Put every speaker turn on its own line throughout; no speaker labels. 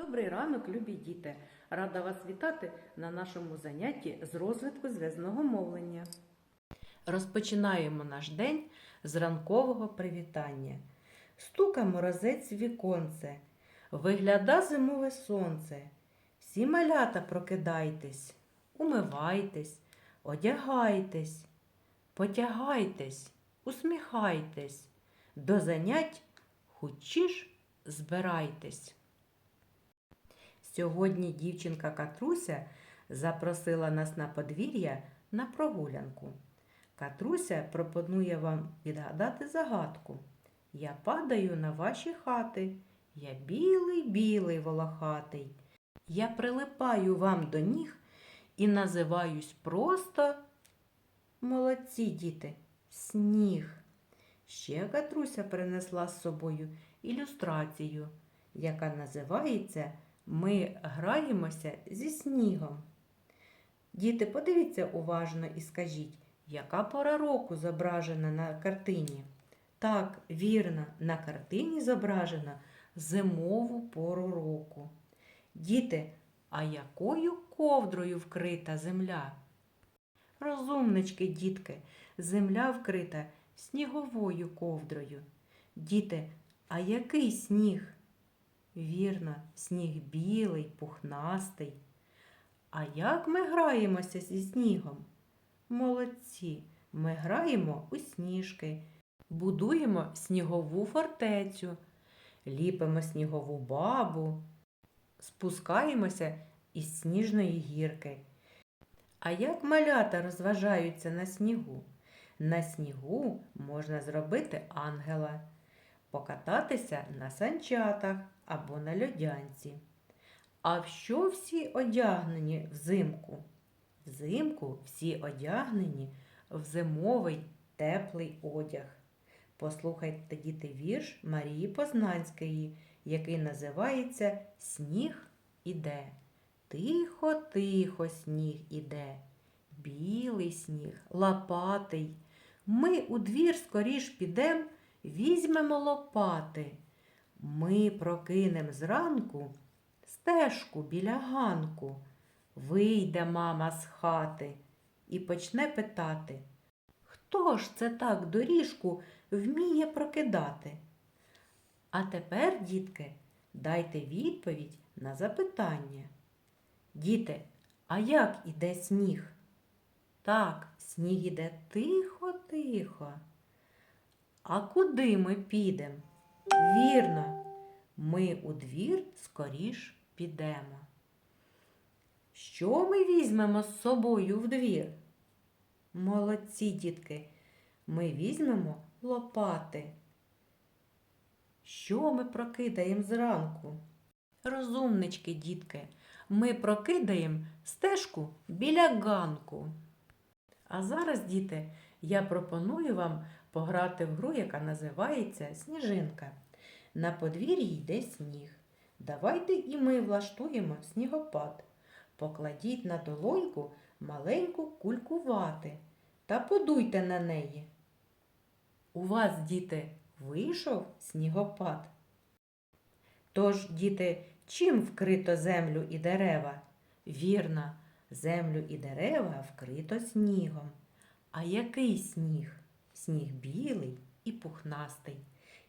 Добрий ранок, любі діти! Рада вас вітати на нашому занятті з розвитку зв'язного мовлення. Розпочинаємо наш день з ранкового привітання. Стука морозець віконце, вигляда зимове сонце. Всі малята прокидайтесь, умивайтесь, одягайтесь, потягайтесь, усміхайтесь, до занять хучіш збирайтесь. Сьогодні дівчинка Катруся запросила нас на подвір'я на прогулянку. Катруся пропонує вам відгадати загадку. Я падаю на ваші хати, я білий, білий волохатий. Я прилипаю вам до ніг і називаюсь просто молодці діти, сніг. Ще Катруся принесла з собою ілюстрацію, яка називається Ми граємося зі снігом. Діти, подивіться уважно і скажіть, яка пора року зображена на картині? Так, вірно, на картині зображена зимову пору року. Діти, а якою ковдрою вкрита земля? Розумнички, дітки, земля вкрита сніговою ковдрою. Діти, а який сніг? Вірно, сніг білий, пухнастий. А як ми граємося зі снігом? Молодці, ми граємо у сніжки, будуємо снігову фортецю, ліпимо снігову бабу, спускаємося із сніжної гірки. А як малята розважаються на снігу? На снігу можна зробити ангела, покататися на санчатах або на льодянці. А в що всі одягнені взимку? Взимку всі одягнені в зимовий теплий одяг. Послухайте, діти, вірш Марії Познанської, який називається Сніг іде. Тихо, тихо сніг іде, білий сніг, лопатий. Ми у двір скоріш підем, візьмемо лопати. Ми прокинем зранку стежку біля ганку. Вийде мама з хати і почне питати, хто ж це так доріжку вміє прокидати? А тепер, дітки, дайте відповідь на запитання. Діти, а як іде сніг? Так, сніг іде тихо-тихо. А куди ми підемо? Вірно, ми у двір скоріш підемо. Що ми візьмемо з собою в двір? Молодці, дітки, ми візьмемо лопати. Що ми прокидаємо зранку? Розумнички, дітки, ми прокидаємо стежку біля ганку. А зараз, діти, я пропоную вам пограти в гру, яка називається Сніжинка. На подвір'ї йде сніг. Давайте і ми влаштуємо снігопад. Покладіть на долоньку маленьку кульку вати та подуйте на неї. У вас, діти, вийшов снігопад. Тож, діти, чим вкрито землю і дерева? Вірно, землю і дерева вкрито снігом. А який сніг? Сніг білий і пухнастий.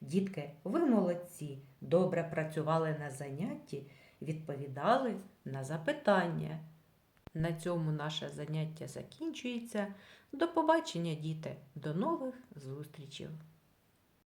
Дітки, ви молодці, добре працювали на занятті, відповідали на запитання. На цьому наше заняття закінчується. До побачення, діти, до нових зустрічей!